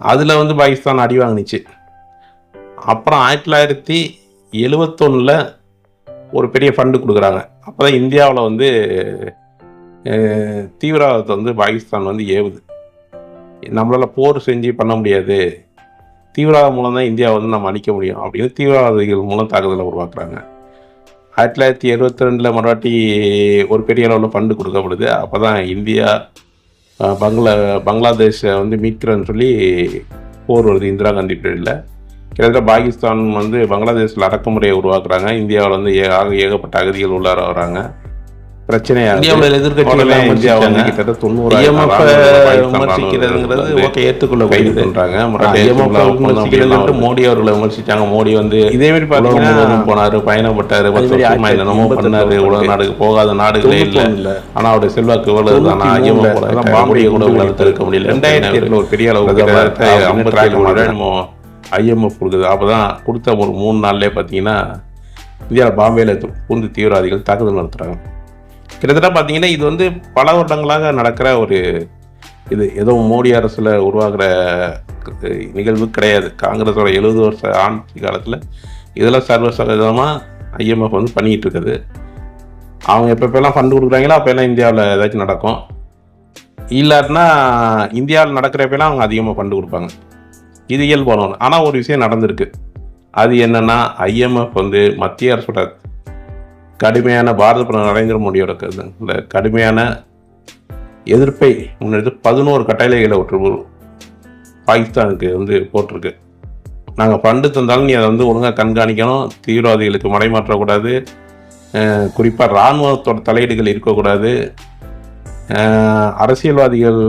அதில் வந்து பாகிஸ்தான் அடி வாங்கினுச்சு. அப்புறம் ஆயிரத்தி தொள்ளாயிரத்தி எழுவத்தொன்னில் ஒரு பெரிய ஃபண்டு கொடுக்குறாங்க. அப்போ தான் இந்தியாவில் வந்து தீவிரவாதத்தை வந்து பாகிஸ்தான் வந்து ஏவுது. நம்மளால் போர் செஞ்சு பண்ண முடியாது. தீவிரவாதம் மூலம் தான் இந்தியாவை வந்து நம்ம அழிக்க முடியும் அப்படின்னு தீவிரவாதிகள் மூலம் தாக்குதலை உருவாக்குறாங்க. ஆயிரத்தி தொள்ளாயிரத்தி எழுபத்தி ரெண்டில் மறுவாட்டி ஒரு பெரிய அளவில் ஃபண்டு கொடுக்கப்படுது. அப்போ தான் இந்தியா பங்களா பங்களாதேஷை வந்து மீட்கிறேன்னு சொல்லி போர் வருது இந்திரா காந்தி பீரியடில். கிட்டத்தட்ட பாகிஸ்தான் வந்து பங்களாதேஷில் அடக்குமுறையை உருவாக்குறாங்க. இந்தியாவில் வந்து ஏ ஆக ஏகப்பட்ட அகதிகள் உள்ளார வராங்க. பிரச்சனையாக இந்தியாவில் எதிர்கட்சிகள் கிட்டத்தட்ட தொண்ணூறு விமர்சிக்கிறதுங்கிறது ஓகே ஏற்றுக்கொள்ள கைது முடியுது பண்றாங்க IMF விமர்சிக்கிறதுன்ட்டு மோடி அவர்களை விமர்சிச்சாங்க மோடி வந்து இதே மாதிரி முழுவதும் போனாரு பயணப்பட்டாரு ஆயிரத்தி பண்ணாரு. உலக நாடுக்கு போகாத நாடுகளே இல்ல. தொண்ணூத்தொன்னுல ஆனா அவருடைய செல்வாக்கு இவ்வளவு தான் ஐஎம்எஃப் மூணுல கூட உங்களால தடுக்க முடியல. ரெண்டாயிரத்தி ஒரு பெரிய அளவு பிரதமர் கிட்டத்தட்ட ஐம்பத்தி track ஏழு பண்ணாரு. என்னமோ ஐஎம்எஃப் கொடுக்குது. அப்பதான் கொடுத்த ஒரு மூணு நாள்லயே பாத்தீங்கன்னா இந்தியாவில் பாம்பேல பூந்து தீவிரவாதிகள் தாக்குதல் நடத்துறாங்க. கிட்டத்தட்ட பார்த்தீங்கன்னா இது வந்து பல வருடங்களாக நடக்கிற ஒரு இது. ஏதோ மோடி அரசில் உருவாகிற நிகழ்வு கிடையாது. காங்கிரஸோட எழுபது வருஷ ஆட்சி காலத்தில் இதெல்லாம் சர்வசாதாரணமாக ஐஎம்எஃப் வந்து பண்ணிகிட்டு இருக்குது. அவங்க எப்பப்பெல்லாம் ஃபண்டு கொடுக்குறாங்களோ அப்போல்லாம் இந்தியாவில் ஏதாச்சும் நடக்கும். இல்லாட்டினா இந்தியாவில் நடக்கிறப்பெல்லாம் அவங்க அதிகமாக ஃபண்டு கொடுப்பாங்க. இது இயல்பான ஆனால் ஒரு விஷயம் நடந்திருக்கு. அது என்னன்னா ஐஎம்எஃப் வந்து மத்திய அரசோட கடுமையான பாரத பிரதமர் நரேந்திர மோடியோட கடுமையான எதிர்ப்பை முன்னெடுத்து பதினோரு கட்டளைகளை ஒரு பாகிஸ்தானுக்கு வந்து போட்டிருக்கு. நாங்கள் ஃபண்டு தந்தாலும் நீ அதை வந்து ஒழுங்காக கண்காணிக்கணும் தீவிரவாதிகளுக்கு மடைமாற்றக்கூடாது குறிப்பாக இராணுவத்தோட தலையீடுகள் இருக்கக்கூடாது. அரசியல்வாதிகள்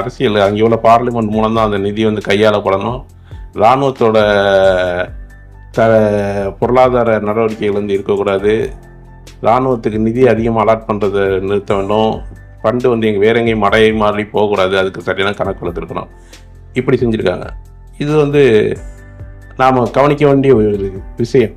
அரசியல் அங்கே உள்ள பார்லிமெண்ட் மூலம் தான் அந்த நிதி வந்து கையாளப்படணும். இராணுவத்தோட த பொருளாதார நடவடிக்கைகள் வந்து இருக்கக்கூடாது. இராணுவத்துக்கு நிதி அதிகமாக அலாட் பண்ணுறதை நிறுத்த வேண்டும். ஃபண்டு வந்து எங்கள் வேற எங்கேயும் மடை மாறி போகக்கூடாது. அதுக்கு சரியான கணக்கு வளர்த்துருக்கணும் இப்படி செஞ்சுருக்காங்க. இது வந்து நாம் கவனிக்க வேண்டிய ஒரு விஷயம்.